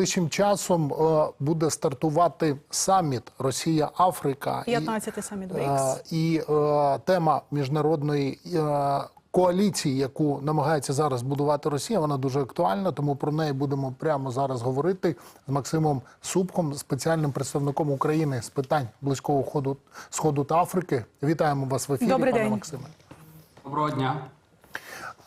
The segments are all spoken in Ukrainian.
Найближчим часом е, буде стартувати саміт Росія-Африка. І, 15-й саміт е, БРІКС. і е, тема міжнародної е, коаліції, яку намагається зараз будувати Росія, вона дуже актуальна. Тому про неї будемо прямо зараз говорити з Максимом Супком, спеціальним представником України з питань близького ходу сходу та Африки. Вітаємо вас в ефірі, Добрий пане день. Максиме. Доброго дня.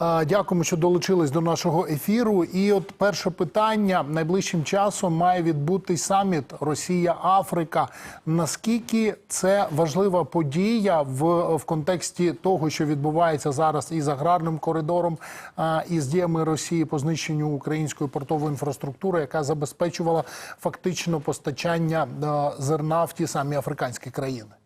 Дякуємо, що долучились до нашого ефіру. І от перше питання найближчим часом має відбутись саміт Росія-Африка. Наскільки це важлива подія в, в контексті того, що відбувається зараз із аграрним коридором, і з діями Росії по знищенню української портової інфраструктури, яка забезпечувала фактично постачання зерна в ті самі африканські країни?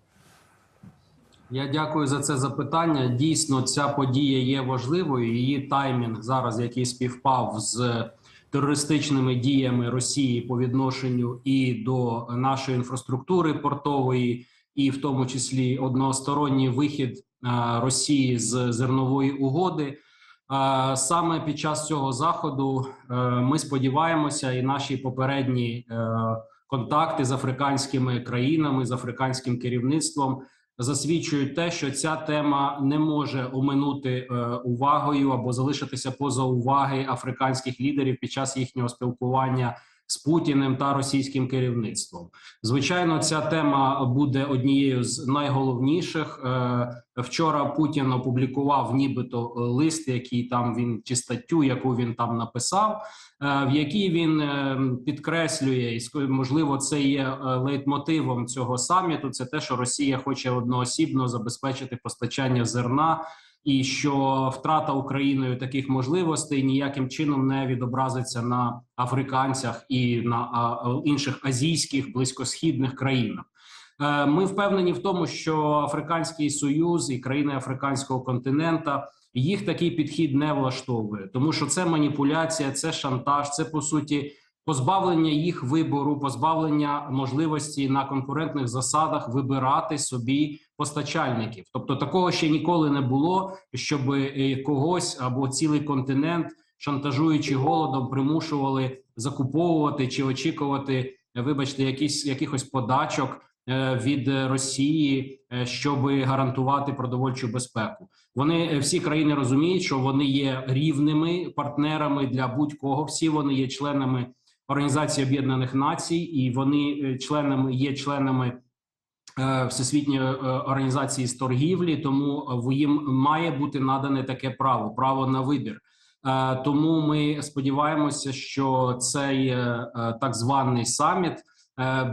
Я дякую за це запитання. Дійсно, ця подія є важливою. Її таймінг зараз, який співпав з терористичними діями Росії по відношенню і до нашої інфраструктури портової, і в тому числі односторонній вихід е, Росії з зернової угоди. Е, Саме під час цього заходу е, ми сподіваємося, і наші попередні контакти з африканськими країнами, з африканським керівництвом засвідчують те, що ця тема не може оминути е, увагою або залишитися поза уваги африканських лідерів під час їхнього спілкування з Путіним та російським керівництвом. Звичайно, ця тема буде однією з найголовніших. Е, Вчора Путін опублікував нібито е, лист, який там він чи статтю, яку він там написав, е, в якій він підкреслює, і можливо, це є лейтмотивом цього саміту. Це те, що Росія хоче одноосібно забезпечити постачання зерна, і що втрата Україною таких можливостей ніяким чином не відобразиться на африканцях і на інших азійських близькосхідних країнах. Е, Ми впевнені в тому, що Африканський Союз і країни африканського континента їх такий підхід не влаштовує, тому що це маніпуляція, це шантаж, це по суті позбавлення їх вибору, позбавлення можливості на конкурентних засадах вибирати собі постачальників. Тобто такого ще ніколи не було, щоб е, когось або цілий континент, шантажуючи голодом, примушували закуповувати чи очікувати, вибачте, якісь якихось подачок е, від Росії, е, щоб гарантувати продовольчу безпеку. Вони всі країни розуміють, що вони є рівними партнерами для будь-кого. Всі вони є членами Організації Об'єднаних Націй, і вони е, членами є членами е, Всесвітньої е, організації з торгівлі. Тому їм має бути надане таке право право на вибір. Тому ми сподіваємося, що цей так званий саміт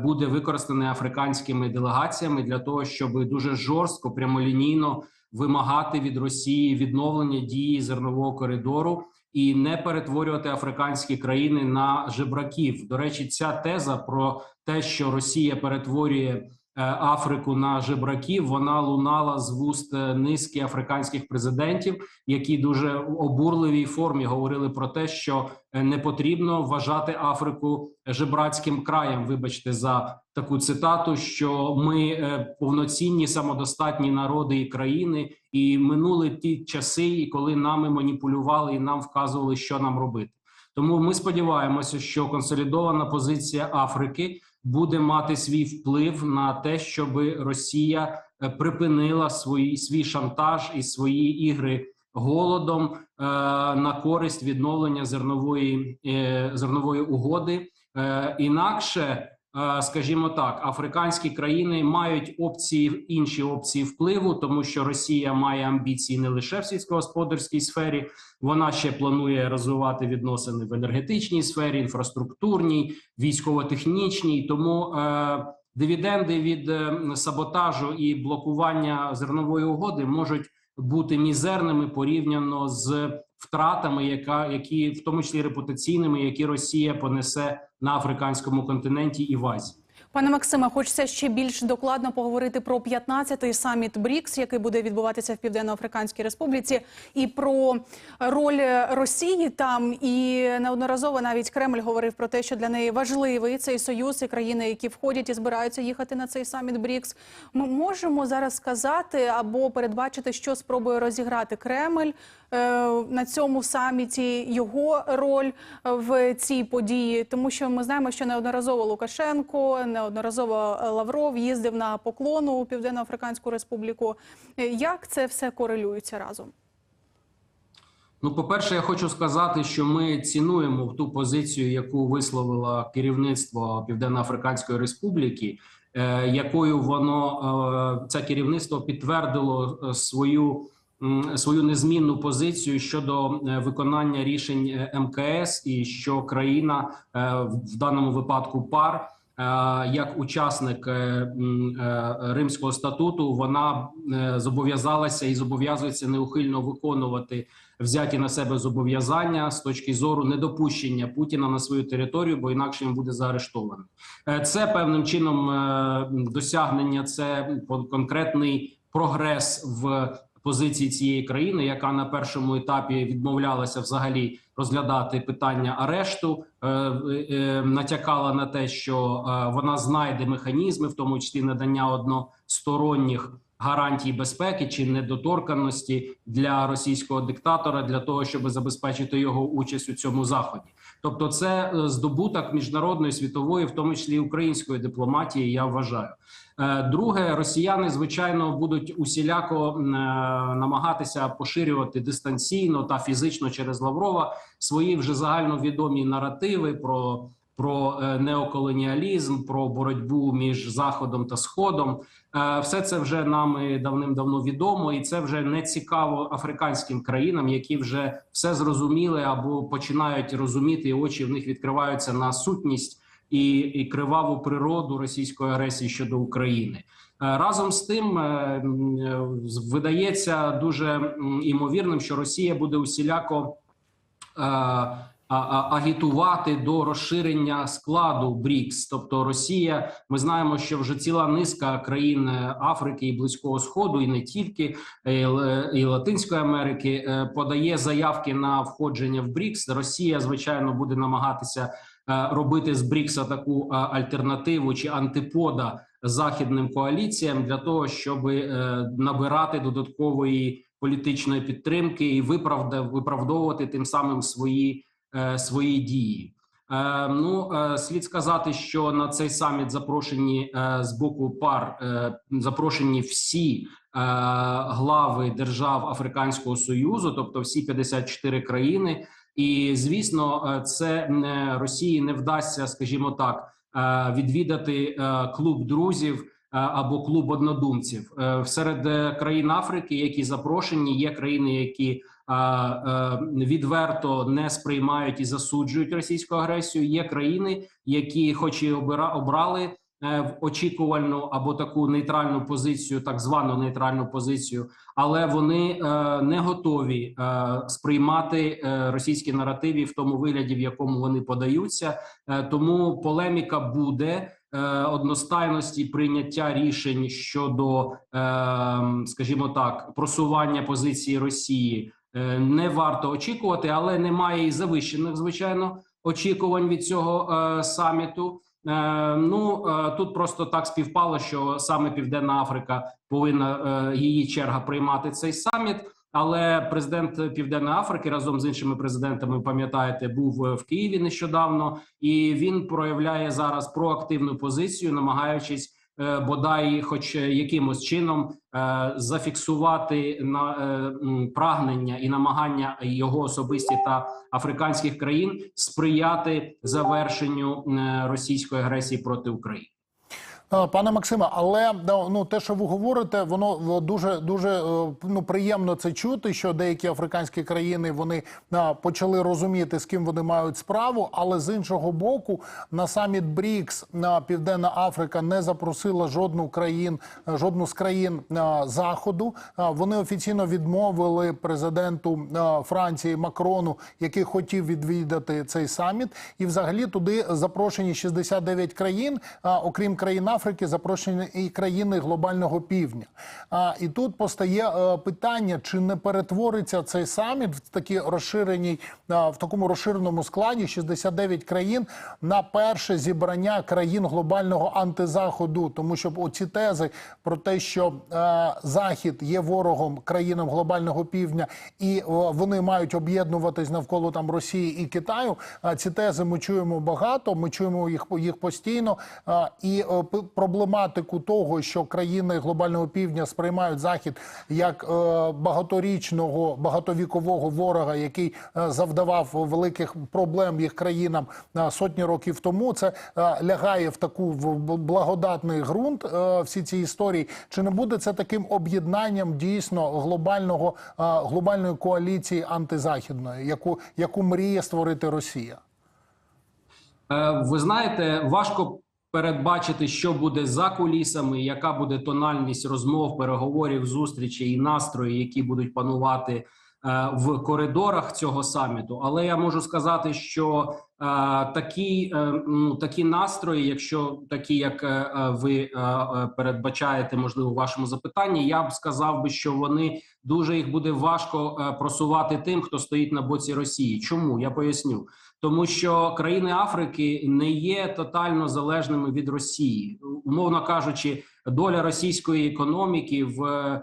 буде використаний африканськими делегаціями для того, щоб дуже жорстко, прямолінійно вимагати від Росії відновлення дії зернового коридору і не перетворювати африканські країни на жебраків. До речі, ця теза про те, що Росія перетворює Африку на жебраків, вона лунала з вуст е, низки африканських президентів, які дуже обурливій формі говорили про те, що е, не потрібно вважати Африку жебрацьким краєм. Вибачте за таку цитату, що ми е, повноцінні самодостатні народи і країни, і минули ті часи, коли нами маніпулювали і нам вказували, що нам робити. Тому ми сподіваємося, що консолідована позиція Африки буде мати свій вплив на те, щоб Росія е, припинила свої свій шантаж і свої ігри голодом е, на користь відновлення зернової е, зернової угоди. Е, інакше, скажімо так, африканські країни мають опції інші опції впливу, тому що Росія має амбіції не лише в сільськогосподарській сфері, вона ще планує розвивати відносини в енергетичній сфері, інфраструктурній, військово-технічній. Тому е, дивіденди від е, саботажу і блокування зернової угоди можуть бути мізерними порівняно з втратами, яка які в тому числі репутаційними, які Росія понесе на африканському континенті і в Азії. Пане Максиме, хочеться ще більш докладно поговорити про 15-й саміт БРІКС, який буде відбуватися в Південно-Африканській Республіці, і про роль Росії там. І неодноразово навіть Кремль говорив про те, що для неї важливий цей союз і країни, які входять і збираються їхати на цей саміт БРІКС. Ми можемо зараз сказати або передбачити, що спробує розіграти Кремль е, на цьому саміті, його роль в цій події, тому що ми знаємо, що неодноразово Лукашенко, неодноразово Лавров їздив на поклону у Південно-Африканську Республіку. Е, Як це все корелюється разом? Ну, по-перше, я хочу сказати, що ми цінуємо ту позицію, яку висловило керівництво Південно-Африканської Республіки, е, якою воно е, це керівництво підтвердило е, свою свою незмінну позицію щодо е, виконання рішень е, МКС, і що країна е, в даному випадку пар. Е, Як учасник е, е, Римського статуту, вона зобов'язалася і зобов'язується неухильно виконувати взяті на себе зобов'язання з точки зору недопущення Путіна на свою територію, бо інакше він буде заарештований. Це певним чином досягнення, це конкретний прогрес в позиції цієї країни, яка на першому етапі відмовлялася взагалі розглядати питання арешту, е, е, натякала на те, що е, вона знайде механізми, в тому числі надання односторонніх гарантій безпеки чи недоторканності для російського диктатора для того, щоб забезпечити його участь у цьому заході. Тобто, це е, здобуток міжнародної світової, в тому числі української дипломатії. Я вважаю. Е, Друге, росіяни звичайно будуть усіляко е, намагатися поширювати дистанційно та фізично через Лаврова свої вже загальновідомі наративи про. Про е, неоколоніалізм, про боротьбу між заходом та сходом, Е, все це вже нам давним-давно відомо, і це вже не цікаво африканським країнам, які вже все зрозуміли або починають розуміти, і очі в них відкриваються на сутність і, і криваву природу російської агресії щодо України. Е, Разом з тим видається дуже імовірним, що Росія буде усіляко агітувати до розширення складу БРІКС. Тобто Росія, ми знаємо, що вже ціла низка країн е, Африки і Близького Сходу, і не тільки е, і Латинської Америки е, подає заявки на входження в БРІКС. Росія, звичайно, буде намагатися е, робити з БРІКСа таку е, альтернативу чи антипода західним коаліціям для того, щоб е, набирати додаткової політичної підтримки і виправдовувати тим самим свої, е, свої дії. Е, ну е, слід сказати, що на цей саміт запрошені е, з боку пар е, запрошені всі е, глави держав Африканського союзу, тобто всі 54 країни. І звісно, е, це Росії не вдасться, скажімо так, е, відвідати е, клуб друзів е, або клуб однодумців Е, серед е, країн Африки, які запрошені, є країни, які е, е, відверто не сприймають і засуджують російську агресію. Є країни, які, хоч і обрали е, в очікувальну або таку нейтральну позицію, так звану нейтральну позицію, але вони е, не готові е, сприймати е, російські наративи в тому вигляді, в якому вони подаються. Е, тому полеміка буде. е, Одностайності прийняття рішень щодо, е, скажімо так, просування позиції Росії е, не варто очікувати, але немає і завищених, звичайно, очікувань від цього е, саміту. Е, ну е, тут просто так співпало, що саме Південна Африка повинна е, її черга приймати цей саміт. Але президент Південної Африки разом з іншими президентами, пам'ятаєте, був е, в Києві нещодавно, і він проявляє зараз проактивну позицію, намагаючись е, бодай, хоч якимось чином, е, зафіксувати на е, прагнення і намагання його особисті та африканських країн сприяти завершенню е, російської агресії проти України. Пане Максиме, але ну те, що ви говорите, воно дуже дуже е, ну приємно це чути, що деякі африканські країни вони почали розуміти, з ким вони мають справу. Але з іншого боку, на саміт БРІКС на Південна Африка не запросила жодну країн, жодну з країн заходу. Вони офіційно відмовили президенту Франції Макрону, який хотів відвідати цей саміт, і взагалі туди запрошені 69 країн, окрім країн Африки, запрошені і країни глобального півдня. А, і тут постає е, питання, чи не перетвориться цей саміт в такі розширеній, а, в такому розширеному складі 69 країн на перше зібрання країн глобального антизаходу, тому що оці тези про те, що е, захід є ворогом країнам глобального півдня, і е, вони мають об'єднуватись навколо там Росії і Китаю. Ці тези ми чуємо багато. Ми чуємо їх їх постійно. І е, проблематику того, що країни глобального півдня сприймають захід як е, багаторічного багатовікового ворога, який е, завдавав великих проблем їх країнам е, сотні років тому. Це лягає в таку в благодатний ґрунт. Всі ці історії. Чи не буде це таким об'єднанням дійсно глобального глобальної коаліції антизахідної, яку яку мріє створити Росія? Ви знаєте, важко передбачити, що буде за кулісами, яка буде тональність розмов, переговорів, зустрічей і настрої, які будуть панувати е, в коридорах цього саміту. Але я можу сказати, що е, такі, е, ну, такі настрої, якщо такі, як е, е, ви е, е, передбачаєте, можливо, у вашому запитанні, я б сказав би, що вони дуже їх буде важко просувати тим, хто стоїть на боці Росії. Чому я поясню? Тому що країни Африки не є тотально залежними від Росії, умовно кажучи, доля російської економіки в, е,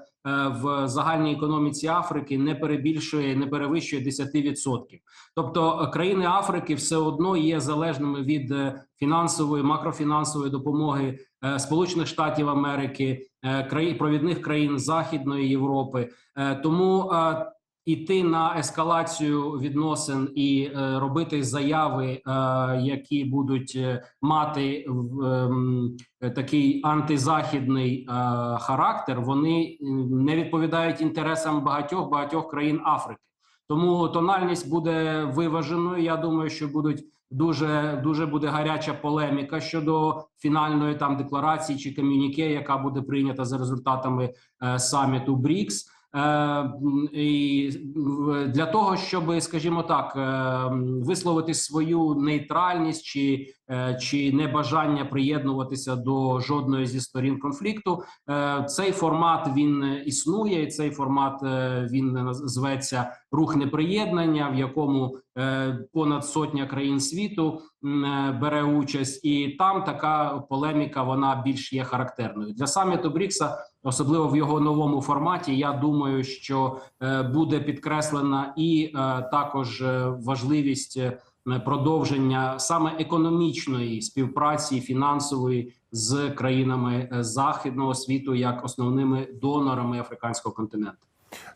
в загальній економіці Африки не перебільшує, не перевищує 10%. Тобто е, країни Африки все одно є залежними від е, фінансової макрофінансової допомоги Сполучених Штатів Америки, країн провідних країн Західної Європи. Тому іти на ескалацію відносин і е, робити заяви, е, які будуть е, мати е, такий антизахідний е, характер, вони не відповідають інтересам багатьох багатьох країн Африки. Тому тональність буде виваженою. Я думаю, що будуть дуже дуже буде гаряча полеміка щодо фінальної там декларації чи ком'юніке, яка буде прийнята за результатами е, саміту БРІКС. Е, і для того, щоб, скажімо так, е, висловити свою нейтральність чи, е, чи небажання приєднуватися до жодної зі сторін конфлікту, цей формат він існує. і Цей формат він зветься рух неприєднання, в якому е, понад сотня країн світу е, бере участь, і там така полеміка вона більш є характерною для саміту Брікса, особливо в його новому форматі. Я думаю, що е, буде підкреслена і також важливість продовження саме економічної співпраці фінансової з країнами західного світу як основними донорами африканського континенту.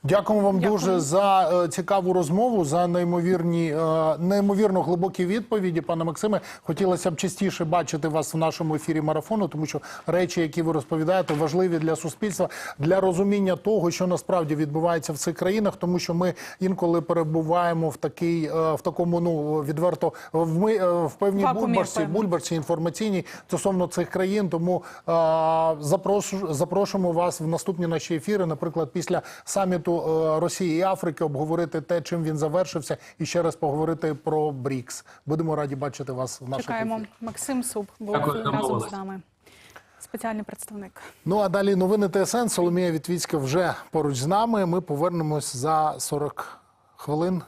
Дякуємо вам Дякую. дуже за е, цікаву розмову, за неймовірні, е, неймовірно глибокі відповіді, пане Максиме. Хотілося б частіше бачити вас в нашому ефірі марафону, тому що речі, які ви розповідаєте, важливі для суспільства, для розуміння того, що насправді відбувається в цих країнах, тому що ми інколи перебуваємо в такий, е, в такому ну відверто в ми е, в певній Вакуумі, бульбашці, певно. бульбашці інформаційній стосовно цих країн. Тому е, запрошу, запрошуємо вас в наступні наші ефіри, наприклад, після саміту саміту е, Росії і Африки, обговорити те, чим він завершився, і ще раз поговорити про Брікс. Будемо раді бачити вас в наших Чекаємо. Ефірі. Максим Суб був разом з нами. Спеціальний представник. Ну а далі новини ТСН. Соломія Вітвіцька вже поруч з нами. Ми повернемось за 40 хвилин.